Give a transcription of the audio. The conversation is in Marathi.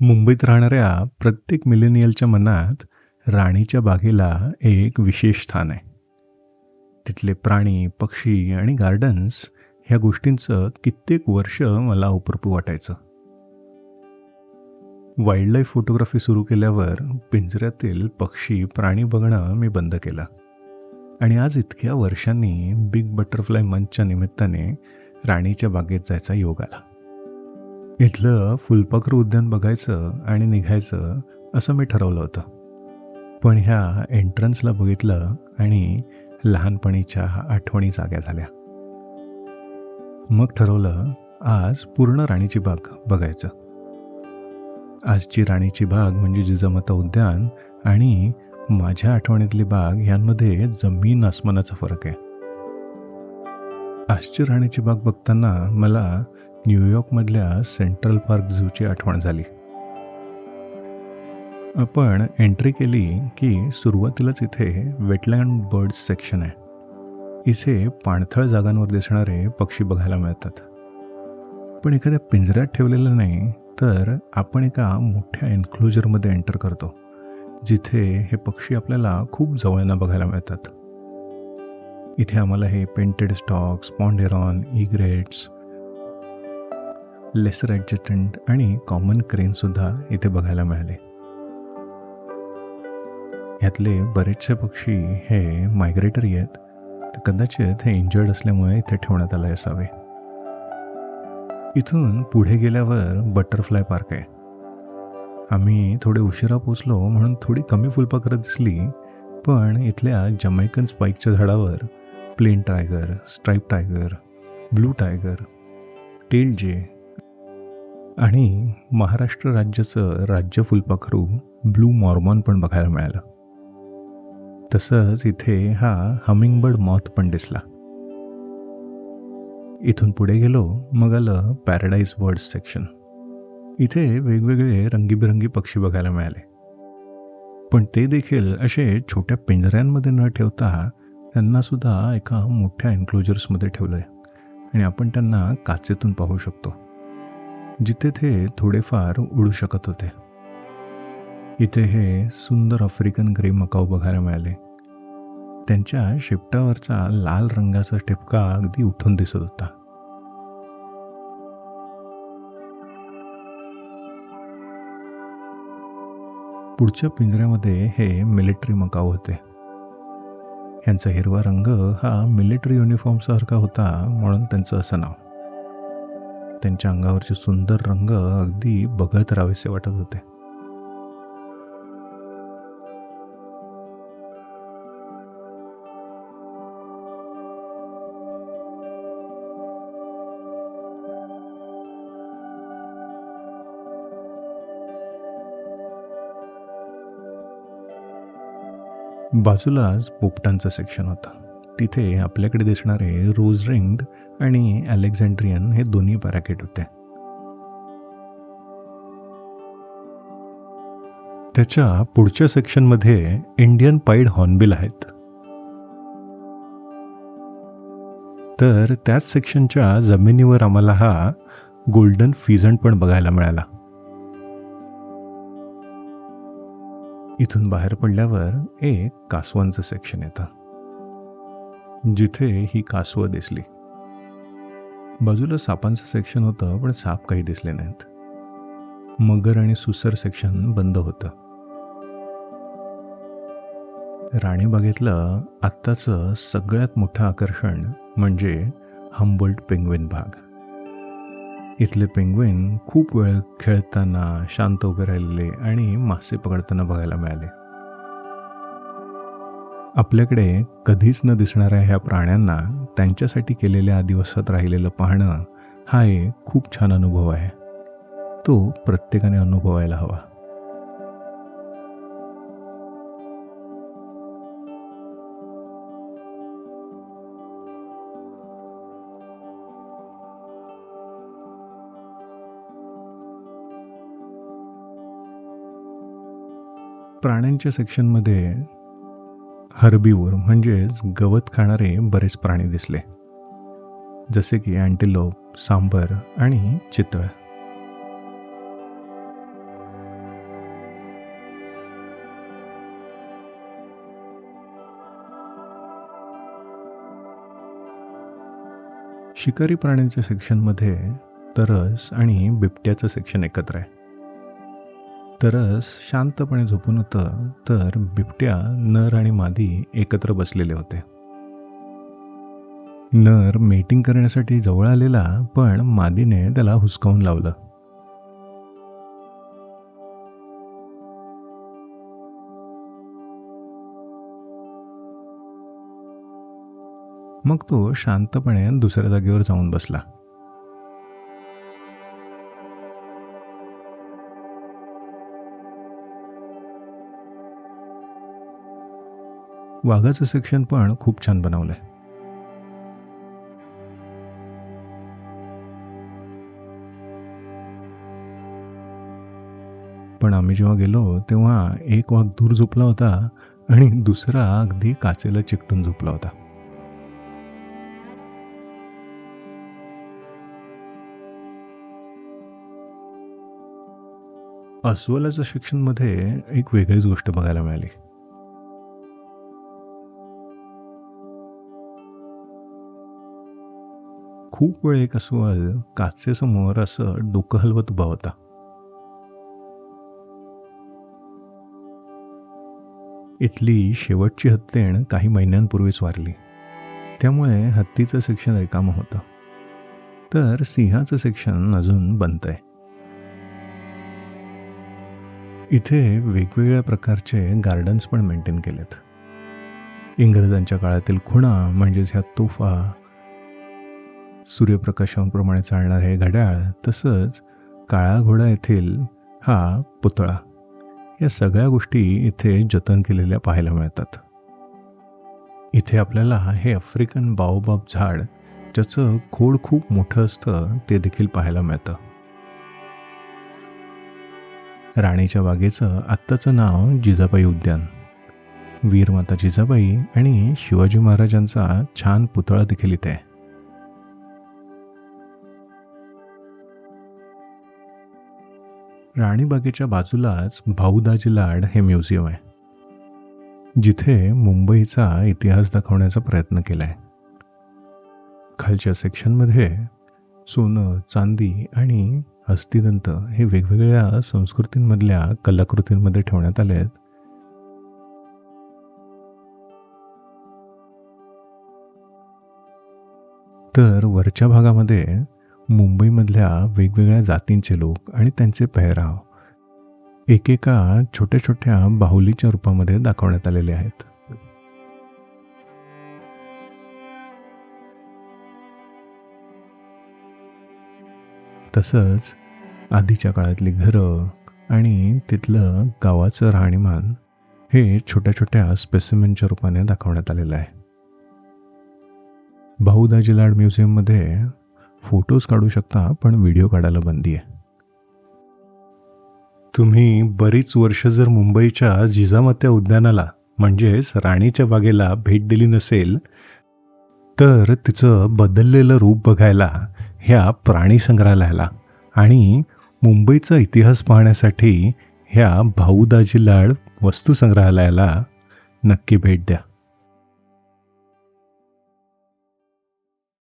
मुंबईत राहणाऱ्या प्रत्येक मिलेनियलच्या मनात राणीच्या बागेला एक विशेष स्थान आहे. तिथले प्राणी पक्षी आणि गार्डन्स ह्या गोष्टींचं कित्येक वर्ष मला उपरपू वाटायचं. वाईल्डलाईफ फोटोग्राफी सुरू केल्यावर पिंजऱ्यातील पक्षी प्राणी बघणं मी बंद केलं. आणि आज इतक्या वर्षांनी बिग बटरफ्लाय मंचच्या निमित्ताने राणीच्या बागेत जायचा योग आला. इथलं फुलपाखरू उद्यान बघायचं आणि निघायचं असं मी ठरवलं होतं. पण ह्या एंट्रन्सला बघितलं आणि लहानपणीच्या आठवणी जाग्या झाल्या. मग ठरवलं आज पूर्ण राणीची बाग बघायचं. आजची राणीची बाग म्हणजे जिजामाता उद्यान आणि माझ्या आठवणीतली बाग यांमध्ये जमीन आसमानाचा फरक आहे. आजची राणीची बाग बघताना मला न्यूयॉर्कमधल्या सेंट्रल पार्क झूची आठवण झाली. आपण एंट्री केली की सुरुवातीलाच इथे वेटलँड बर्ड्स सेक्शन आहे. इथे पाणथळ जागांवर दिसणारे पक्षी बघायला मिळतात. पण एखाद्या पिंजऱ्यात ठेवलेलं नाही तर आपण एका मोठ्या एन्क्लोजरमध्ये एंटर करतो जिथे हे पक्षी आपल्याला खूप जवळनं बघायला मिळतात. इथे आम्हाला हे painted storks pond heron egrets lesser adjutant आणि कॉमन क्रेन सुद्धा इथे बघायला मिळाले. यातले बरेचसे पक्षी हे मायग्रेटरी आहेत तर कदाचित हे इंजर्ड असल्यामुळे इथे ठेवण्यात आले असावे. इथून पुढे गेल्यावर बटरफ्लाय पार्क आहे. आम्ही थोडे उशिरा पोचलो म्हणून थोडी कमी फुलपाखरं दिसली पण इथल्या जमैकन स्पाईकच्या झाडावर plain tiger stripe tiger blue tiger tail jay आणि महाराष्ट्र राज्याचं राज्य फुलपाखरू ब्लू मॉर्मॉन पण बघायला मिळालं. तसंच इथे हा हमिंगबर्ड मॉथ पण दिसला. इथून पुढे गेलो मग आलं पॅराडाईज बर्ड्स सेक्शन इथे वेगवेगळे रंगीबिरंगी पक्षी बघायला मिळाले. पण ते देखील असे छोट्या पिंजऱ्यांमध्ये न ठेवता त्यांना सुद्धा एका मोठ्या एन्क्लोजर्समध्ये ठेवलंय. आणि आपण त्यांना काचेतून पाहू शकतो. जिथे ते थोडेफार उडू शकत होते. इथे हे सुंदर आफ्रिकन ग्रे मकाऊ बघायला मिळाले. त्यांच्या शिपटावरचा लाल रंगाचा ठिपका अगदी उठून दिसत होता. पुढच्या पिंजऱ्यामध्ये हे मिलिटरी मकाऊ होते. यांचा हिरवा रंग हा मिलिटरी युनिफॉर्म सारखा होता म्हणून त्यांचं असं नाव. त्यांच्या अंगावरचे सुंदर रंग अगदी बघत राहावेसे वाटत होते. बाजूलाच पोपटांचं सेक्शन होतं. तिथे आपल्याकडे दिसणारे रोज रिंग्ड आणि अलेक्झांड्रियन हे दोन्ही पॅराकेट होते. त्याच्या पुढच्या सेक्शनमध्ये इंडियन पाईड हॉर्नबिल आहेत. तर त्याच सेक्शनच्या जमिनीवर आम्हाला हा गोल्डन फिजंट पण बघायला मिळाला. इथून बाहेर पडल्यावर एक कासवांचं सेक्शन येतं. जिथे ही कासवं दिसली. बाजूला सापांचं सेक्शन होतं पण साप काही दिसले नाहीत. मगर आणि सुसर सेक्शन बंद होतं. राणीबागेतलं आत्ताचं सगळ्यात मोठं आकर्षण म्हणजे हंबोल्ट पेंग्विन भाग इथले पेंग्विन खूप वेळ खेळताना शांत उभे राहिलेले आणि मासे पकडताना बघायला मिळाले. आपल्याकडे कधीच न दिसणाऱ्या ह्या प्राण्यांना त्यांच्यासाठी केलेल्या दिवसात राहिलेलं पाहणं हा एक खूप छान अनुभव आहे. तो प्रत्येकाने अनुभवायला हवा. प्राण्यांच्या सेक्शनमध्ये हरबीवर म्हणजेच गवत खाणारे बरेच प्राणी दिसले. जसे की अँटिलोप सांबर आणि चितळ. शिकारी प्राण्यांच्या सेक्शनमध्ये तरस आणि बिबट्याचं सेक्शन एकत्र आहे. तरस शांतपणे झोपून होतं तर बिबट्या नर आणि मादी एकत्र बसलेले होते. नर मेटिंग करण्यासाठी जवळ आलेला पण मादीने त्याला हुसकावून लावलं. मग तो शांतपणे दुसऱ्या जागेवर जाऊन बसला. वाघाचं सेक्शन पण खूप छान बनवलंय. पण आम्ही जेव्हा गेलो तेव्हा एक वाघ दूर झोपला होता आणि दुसरा अगदी काचेला चिकटून झोपला होता. अस्वलाच्या सेक्शनमध्ये एक वेगळीच गोष्ट बघायला मिळाली. खूप वेळ एक अस्वल काचेसमोर असं डोकं हलवत उभा होता. इथली शेवटची हत्तीण काही महिन्यांपूर्वीच वारली. त्यामुळे हत्तीचं सेक्शन रिकामं होतं. तर सिंहाचं सेक्शन अजून बनत आहे. इथे वेगवेगळ्या प्रकारचे गार्डन्स पण मेंटेन केलेत. इंग्रजांच्या काळातील खुणा म्हणजेच ह्या तोफा सूर्यप्रकाशांप्रमाणे चालणारे हे घड्याळ तसंच काळा घोडा येथील हा पुतळा. या सगळ्या गोष्टी इथे जतन केलेल्या पाहायला मिळतात. इथे आपल्याला हे आफ्रिकन बाओबाब झाड ज्याचं खोड खूप मोठं असतं ते देखील पाहायला मिळतं. राणीच्या बागेचं आत्ताचं नाव जिजाबाई उद्यान. वीरमाता जिजाबाई आणि शिवाजी महाराजांचा छान पुतळा देखील इथे आहे. राणीबागेच्या बाजूलाच भाऊदाजी लाड हे म्युझियम आहे. जिथे मुंबईचा इतिहास दाखवण्याचा प्रयत्न केलाय. खालच्या सेक्शनमध्ये सोनं चांदी आणि हस्तिदंत हे वेगवेगळ्या संस्कृतींमधल्या कलाकृतींमध्ये ठेवण्यात आले आहेत. तर वरच्या भागामध्ये मुंबईमधल्या वेगवेगळ्या जातींचे लोक आणि त्यांचे पेहराव एकेका छोट्या छोट्या बाहुलीच्या रूपामध्ये दाखवण्यात आलेले आहेत. तसंच आधीच्या काळातली घरं आणि तिथलं गावाचं राहणीमान हे छोट्या छोट्या स्पेसिमेनच्या रूपाने दाखवण्यात आलेलं आहे. बहुदाजी लाड म्युझियममध्ये फोटोज काढू शकता पण व्हिडिओ काढायला बंदी आहे. तुम्ही बरीच वर्ष जर मुंबईच्या जिजामात्या उद्यानाला म्हणजेच राणीच्या बागेला भेट दिली नसेल तर तिचं बदललेलं रूप बघायला ह्या प्राणी संग्रहालयाला आणि मुंबईचा इतिहास पाहण्यासाठी ह्या भाऊदाजी लाड वस्तू संग्रहालयाला नक्की भेट द्या.